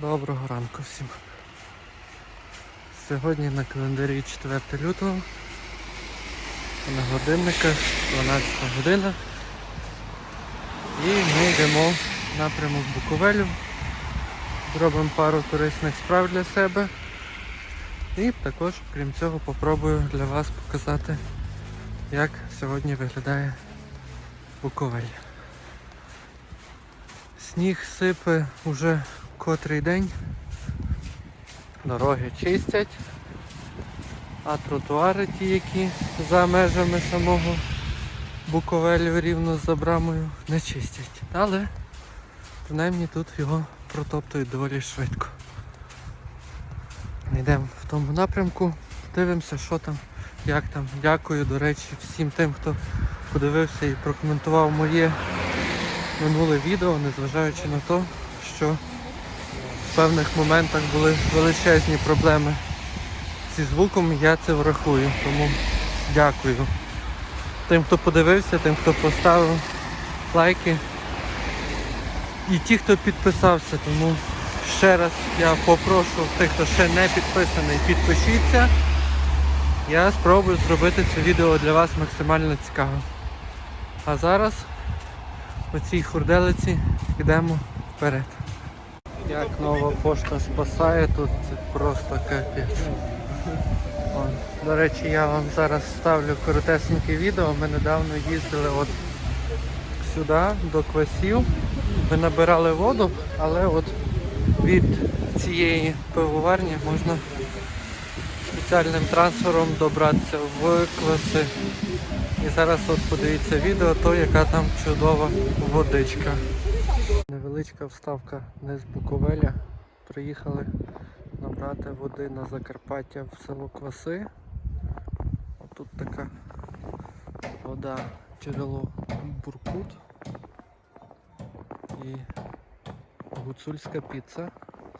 Доброго ранку всім. Сьогодні на календарі 4 лютого. На годинниках 12 година. І ми йдемо в напрямок Буковелю. Зробимо пару корисних справ для себе. І також, крім цього, попробую для вас показати, як сьогодні виглядає Буковель. Сніг сипе уже котрий день. Дороги чистять, а тротуари ті, які за межами самого Буковелю рівно за брамою, не чистять. Але принаймні тут його протоптують доволі швидко. Йдемо в тому напрямку, дивимося, що там, як там. Дякую, до речі, всім тим, хто подивився і прокоментував моє минуле відео, незважаючи на те, що в певних моментах були величезні проблеми зі звуком, я це врахую. Тому дякую тим, хто подивився, тим, хто поставив лайки. І ті, хто підписався, тому ще раз я попрошу тих, хто ще не підписаний, підпишіться. Я спробую зробити це відео для вас максимально цікавим. А зараз по цій хурделиці йдемо вперед. Як нова пошта спасає тут, просто капець. До речі, я вам зараз ставлю коротесеньке відео. Ми недавно їздили от сюди, до квасів. Ми набирали воду, але от від цієї пивоварні можна спеціальним трансфером добратися в кваси. І зараз от подивіться відео, то яка там чудова водичка. Невеличка вставка не з Буковеля. Приїхали набрати води на Закарпаття в село Кваси. Отут така вода, джерело Буркут і гуцульська піца.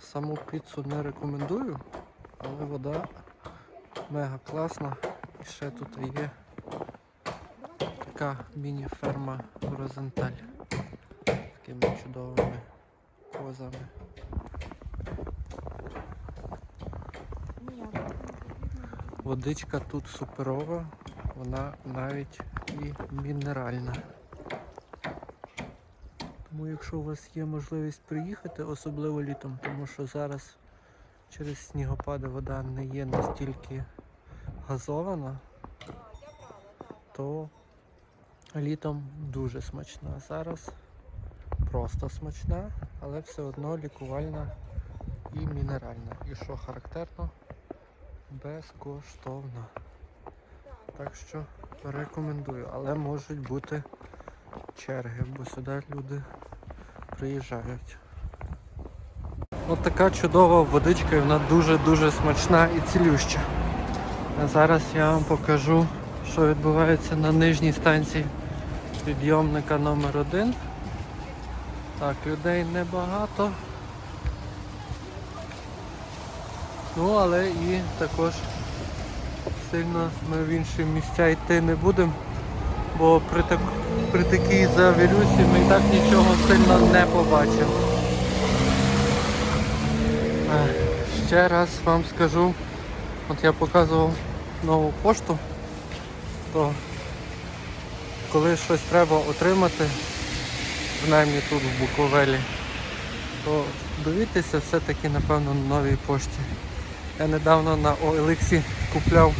Саму піцу не рекомендую, але вода мега класна. І ще тут є така міні-ферма Розенталь такими чудовими козами. Водичка тут суперова, вона навіть і мінеральна. Тому якщо у вас є можливість приїхати, особливо літом, тому що зараз через снігопади вода не є настільки газована, то літом дуже смачна. Зараз просто смачна, але все одно лікувальна і мінеральна. І що характерно, безкоштовна. Так що рекомендую, але можуть бути черги, бо сюди люди приїжджають. От така чудова водичка, і вона дуже-дуже смачна і цілюща. А зараз я вам покажу, що відбувається на нижній станції підйомника номер 1 Так, людей небагато. Ну, але і також сильно ми в інші місця йти не будемо, бо при, так, при такій завірюсі ми і так нічого сильно не побачимо. Е, Ще раз вам скажу, от я показував нову пошту, то коли щось треба отримати, принаймні тут в Буковелі, то довідьтеся все-таки напевно на новій пошті. Я недавно на OLX купляв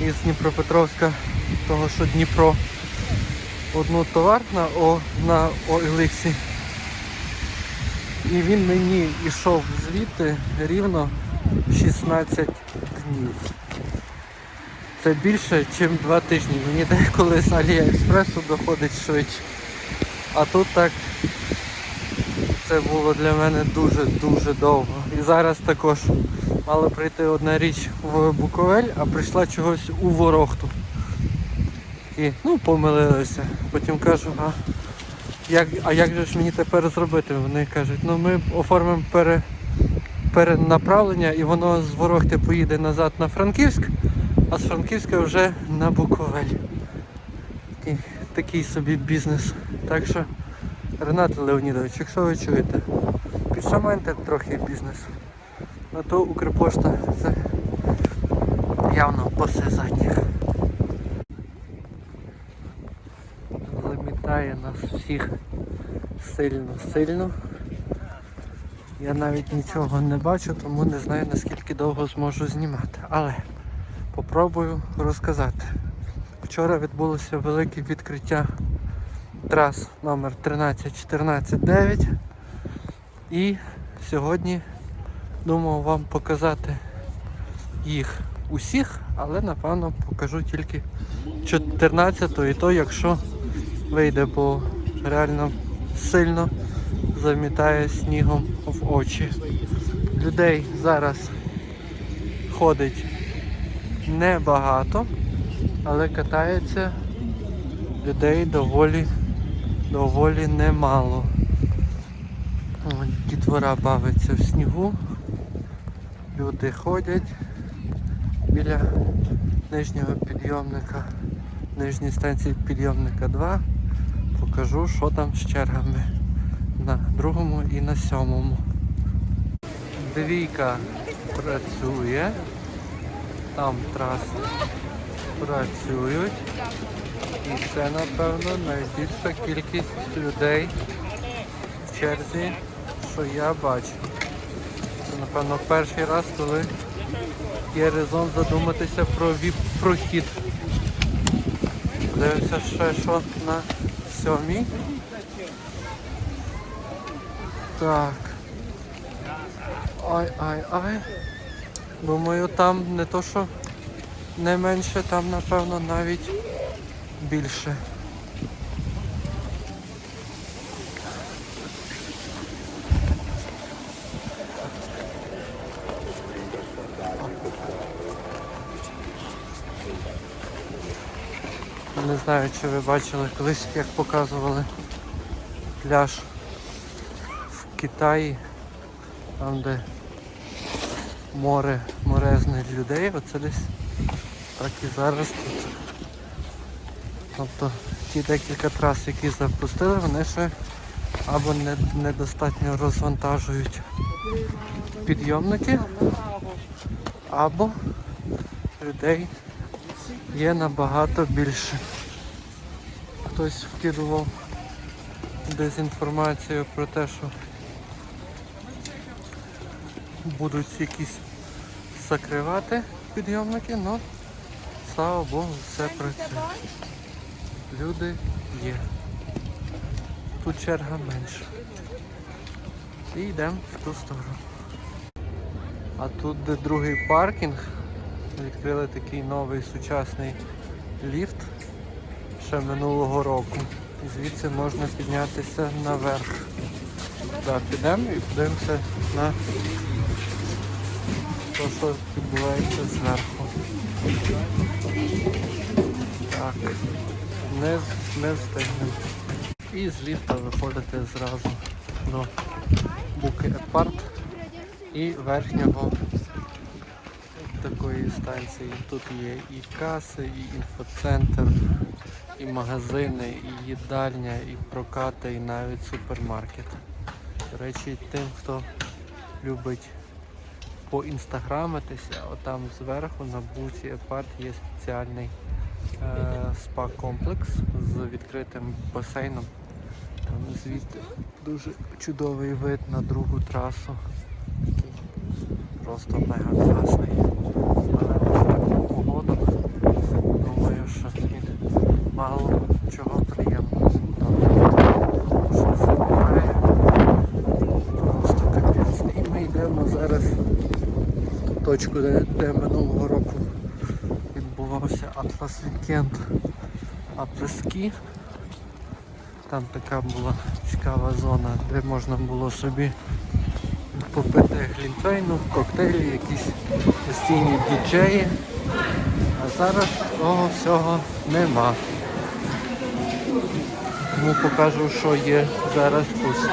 із Дніпропетровська, того що Дніпро, одну товар на, О, на OLX. І він мені йшов звідти рівно 16 днів. Це більше, ніж 2 тижні. Мені деколи з Аліекспресу доходить швидше. А тут так це було для мене дуже-дуже довго. І зараз також мала прийти одна річ в Буковель, а прийшла чогось у Ворохту. І ну, помилилися. Потім кажу, а як, а як же ж мені тепер зробити? Вони кажуть, ну ми оформимо пере, перенаправлення і воно з Ворохти поїде назад на Франківськ, а з Франківська вже на Буковель. Такий, такий собі бізнес. Так що, Ренат Леонідович, якщо ви чуєте, маєте трохи бізнес. А то Укрпошта це явно пасе. Замітає нас всіх сильно-сильно. Я навіть нічого не бачу, тому не знаю наскільки довго зможу знімати. Але попробую розказати. Вчора відбулося велике відкриття трас номер 13 14 9 і сьогодні думав вам показати їх усіх, але напевно покажу тільки 14 і то, якщо вийде, бо реально сильно замітає снігом в очі. Людей зараз ходить небагато, але катається людей доволі доволі немало. Дітвора бавиться в снігу. Люди ходять біля нижнього підйомника, нижньої станції підйомника 2. Покажу, що там з чергами на другому і на сьомому. Двійка працює, там траси працюють. І це, напевно, найбільша кількість людей в черзі, що я бачу. Це, напевно, перший раз, коли є резон задуматися про віп-прохід. Дивимося ще що на сьомій. Так. Ай-ай-ай. Думаю, там не то, що не менше, там напевно навіть більше. Не знаю, чи ви бачили колись, як показували пляж в Китаї, там де море морезне людей, оце десь так і зараз тут. Тобто ті декілька трас, які запустили, вони ще або не, недостатньо розвантажують підйомники, або людей є набагато більше. Хтось вкидував дезінформацію про те, що будуть якісь закривати підйомники, але слава Богу, все працює. Люди є. Тут черга менша. І йдемо в ту сторону. А тут, де другий паркінг, відкрили такий новий сучасний ліфт ще минулого року. І звідси можна піднятися наверх. Так, підемо і подивимося на те, що відбувається зверху. Не, не встигнемо. І з ліфта виходите зразу до Буки Апарт і верхнього такої станції. Тут є і каси, і інфоцентр, і магазини, і їдальня, і прокати, і навіть супермаркет. До речі, тим, хто любить поінстаграмитися, отам зверху на буці Апарт є спеціальний спа-комплекс з відкритим басейном. Там звідти дуже чудовий вид на другу трасу. Просто мега класний. Але в таку погоду думаю, що мало чого приємного. Просто капець. І ми йдемо зараз в точку, де, де минулого року відбувався Атлас Вікенд Аплески. Там така була цікава зона, де можна було собі попити глінтвейну, коктейлі, якісь постійні діджеї. А зараз того всього нема. Тому покажу, що є зараз тут.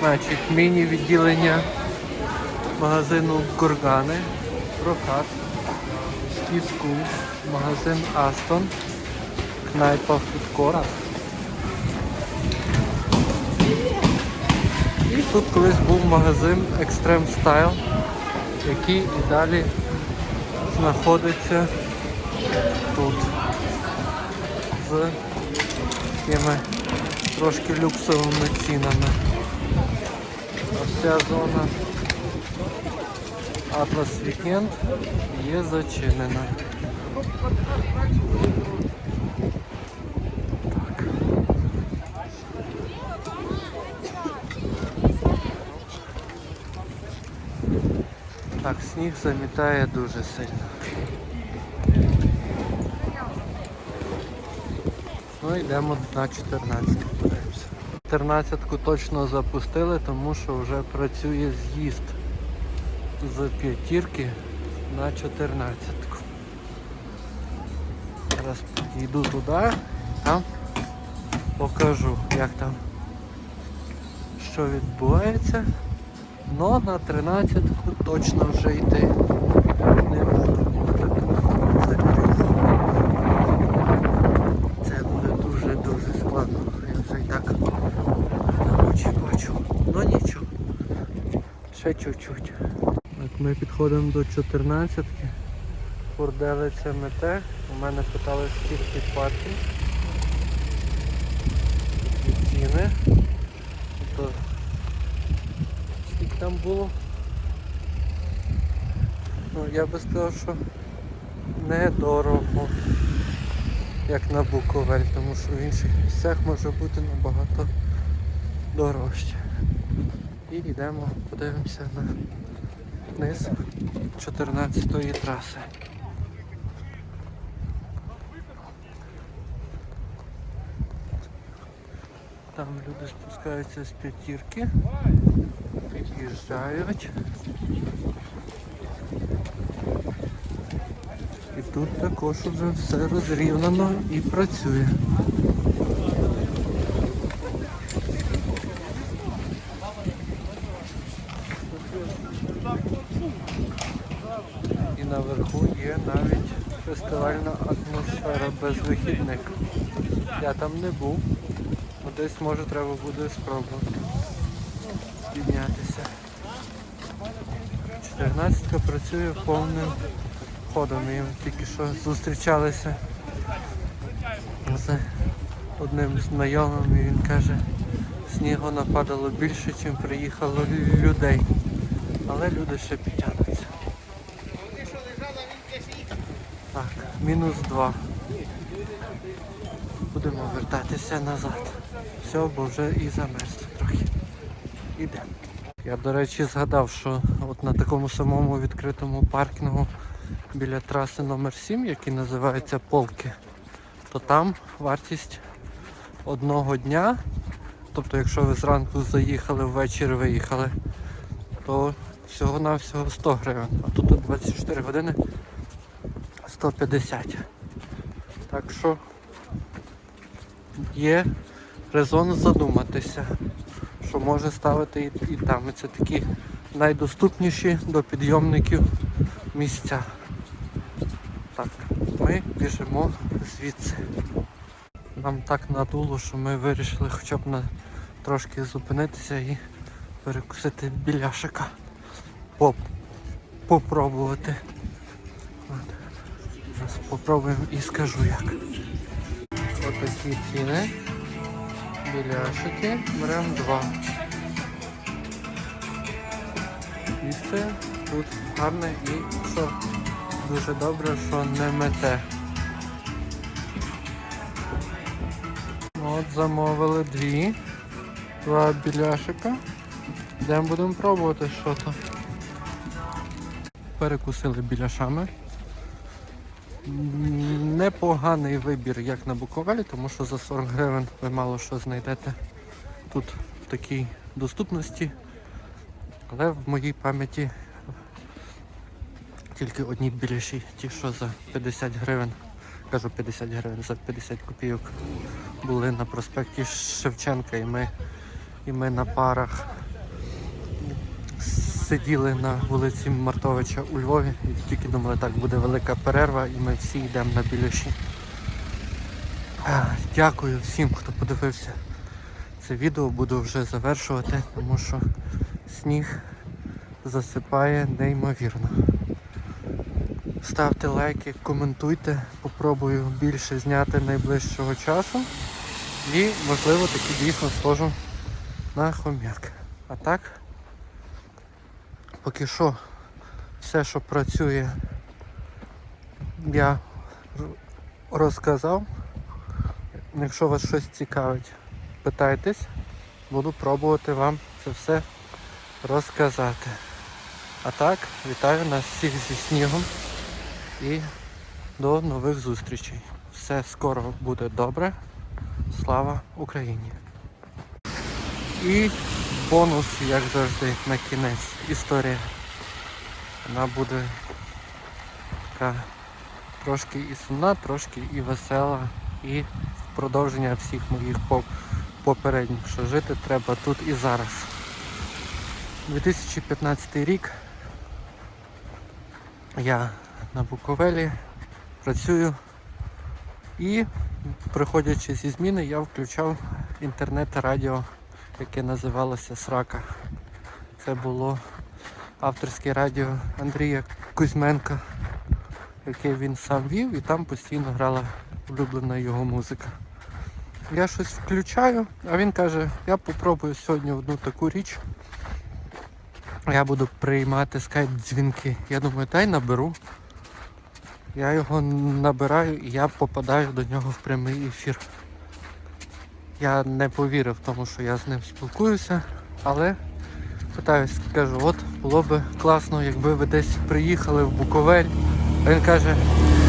Значить, міні-відділення магазину Кургани, прокат, School, магазин Астон, кнайпа Фудкор. І тут колись був магазин Extreme Style, який і далі знаходиться тут. З такими трошки люксовими цінами. Ось ця зона Atlas Weekend є зачинена. Так. Сніг замітає дуже сильно. Ну йдемо на 14 подивимося. 14-ку точно запустили, тому що вже працює з'їзд з п'ятірки на 14-ку. Підійду туди, там покажу, як там що відбувається. Но на 13-ку точно вже йти не буду. Це буде дуже-дуже складно. Я вже і так на очі бачу. Ну нічого. Ще чуть-чуть. Ми підходимо до 14-ки. Фурделиця мете. У мене питали скільки партій. І ціни. То скільки там було? Ну, я би сказав, що недорого, як на Буковель, тому що в інших місцях може бути набагато дорожче. І йдемо, подивимося на низ 14-ї траси. Там люди спускаються з п'ятірки, під'їжджають. І тут також вже все розрівнено і працює. І наверху є навіть фестивальна атмосфера без вихідних. Я там не був, але десь може треба буде спробувати піднятися. 14 працює повним ходом. Ми тільки що зустрічалися з одним знайомим і він каже, снігу нападало більше, ніж приїхало людей. Але люди ще підтягнуться. Так, мінус два. Будемо вертатися назад. Все, бо вже і замерзли трохи. Ідемо. Я, до речі, згадав, що от на такому самому відкритому паркінгу біля траси номер 7 який називається Полки, то там вартість одного дня, тобто якщо ви зранку заїхали, ввечері виїхали, то всього-навсього 100 гривень. А тут 24 години 150. Так що є резон задуматися, що може ставити і, і там. І це такі найдоступніші до підйомників місця. Так, ми біжимо звідси. Нам так надуло, що ми вирішили хоча б на трошки зупинитися і перекусити біляшика. Поп. Попробувати. Зараз попробуємо і скажу як. Отакі ціни. Біляшики. Беремо два. Місце тут гарне і що дуже добре, що не мете. От замовили дві. Два біляшика. Йдемо будемо пробувати що то. Перекусили біляшами. Непоганий вибір, як на Буковелі, тому що за 40 гривень ви мало що знайдете тут в такій доступності. Але в моїй пам'яті тільки одні біляші, ті, що за 50 гривень, кажу 50 гривень, за 50 копійок були на проспекті Шевченка і ми, і ми на парах сиділи на вулиці Мартовича у Львові і тільки думали, так буде велика перерва і ми всі йдемо на біляші. Дякую всім, хто подивився це відео буду вже завершувати, тому що сніг засипає неймовірно. Ставте лайки, коментуйте, попробую більше зняти найближчого часу. І можливо таки дійсно схожу на хом'як. А так, поки що все, що працює, я розказав. Якщо вас щось цікавить, питайтесь, буду пробувати вам це все розказати. А так, вітаю нас всіх зі снігом і до нових зустрічей. Все скоро буде добре. Слава Україні! І бонус, як завжди, на кінець історія. Вона буде така трошки і сумна, трошки і весела, і продовження всіх моїх поп- попередніх, що жити треба тут і зараз. 2015 рік. Я на Буковелі працюю і приходячи зі зміни, я включав інтернет-радіо, яке називалося Срака. Це було авторське радіо Андрія Кузьменка, яке він сам вів, і там постійно грала улюблена його музика. Я щось включаю, а він каже, я попробую сьогодні одну таку річ. Я буду приймати скайп-дзвінки. Я думаю, дай наберу. Я його набираю і я попадаю до нього в прямий ефір. Я не повірив тому, що я з ним спілкуюся, але питаюсь, кажу, от було би класно, якби ви десь приїхали в Буковель. А він каже,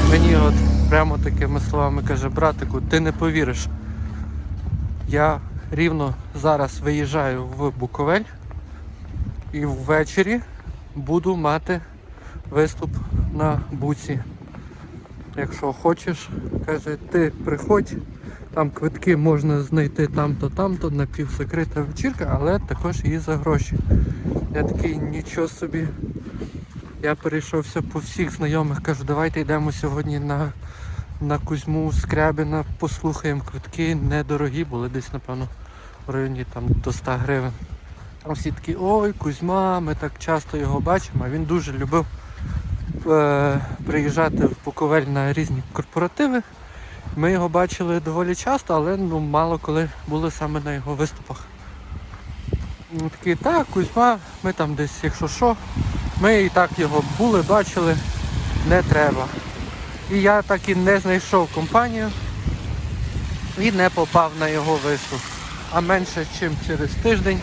мені от прямо такими словами каже, братику, ти не повіриш. Я рівно зараз виїжджаю в Буковель і ввечері буду мати виступ на буці. Якщо хочеш, каже, ти приходь, там квитки можна знайти там-то, там-то, напівсекрита вечірка, але також і за гроші. Я такий нічого собі. Я перейшовся по всіх знайомих, кажу, давайте йдемо сьогодні на, на Кузьму Скрябіна, послухаємо квитки, недорогі, були десь, напевно, в районі там, до 100 гривень. Там всі такі, ой, Кузьма, ми так часто його бачимо, він дуже любив е, приїжджати в Буковель на різні корпоративи. Ми його бачили доволі часто, але ну, мало коли були саме на його виступах. Він такий, так, Кузьма, ми там десь, якщо що, ми і так його були, бачили, не треба. І я так і не знайшов компанію і не попав на його виступ. А менше, ніж через тиждень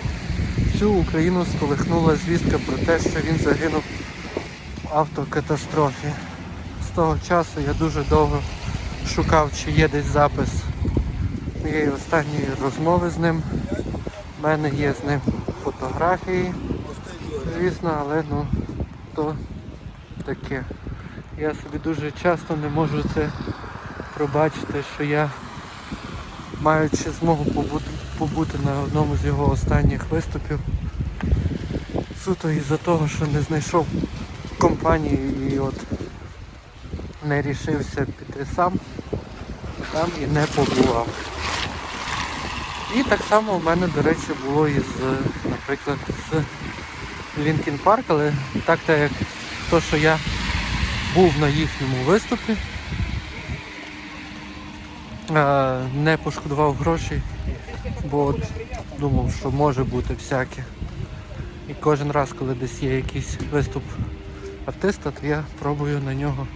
всю Україну сколихнула звістка про те, що він загинув в автокатастрофі. З того часу я дуже довго шукав, чи є десь запис моєї останньої розмови з ним. У мене є з ним фотографії, звісно, але ну то таке. Я собі дуже часто не можу це пробачити, що я, маючи змогу побути, побути на одному з його останніх виступів, суто із-за того, що не знайшов компанії і от не рішився піти сам, там і не побував. І так само в мене, до речі, було із, наприклад, з Linkin Park, але так так як то, що я був на їхньому виступі, е, не пошкодував грошей, бо от думав, що може бути всяке. І кожен раз, коли десь є якийсь виступ артиста, то я пробую на нього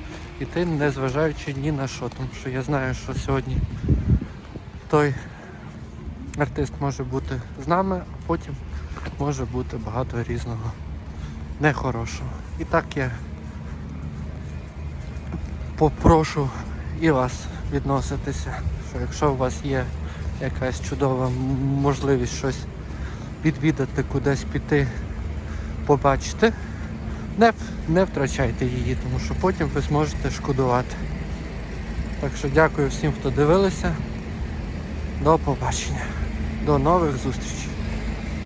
йти, не зважаючи ні на що, тому що я знаю, що сьогодні той артист може бути з нами, а потім може бути багато різного нехорошого. І так я попрошу і вас відноситися, що якщо у вас є якась чудова можливість щось відвідати, кудись піти, побачити, не, не втрачайте її, тому що потім ви зможете шкодувати. Так що дякую всім, хто дивилися. До побачення. До нових зустрічей.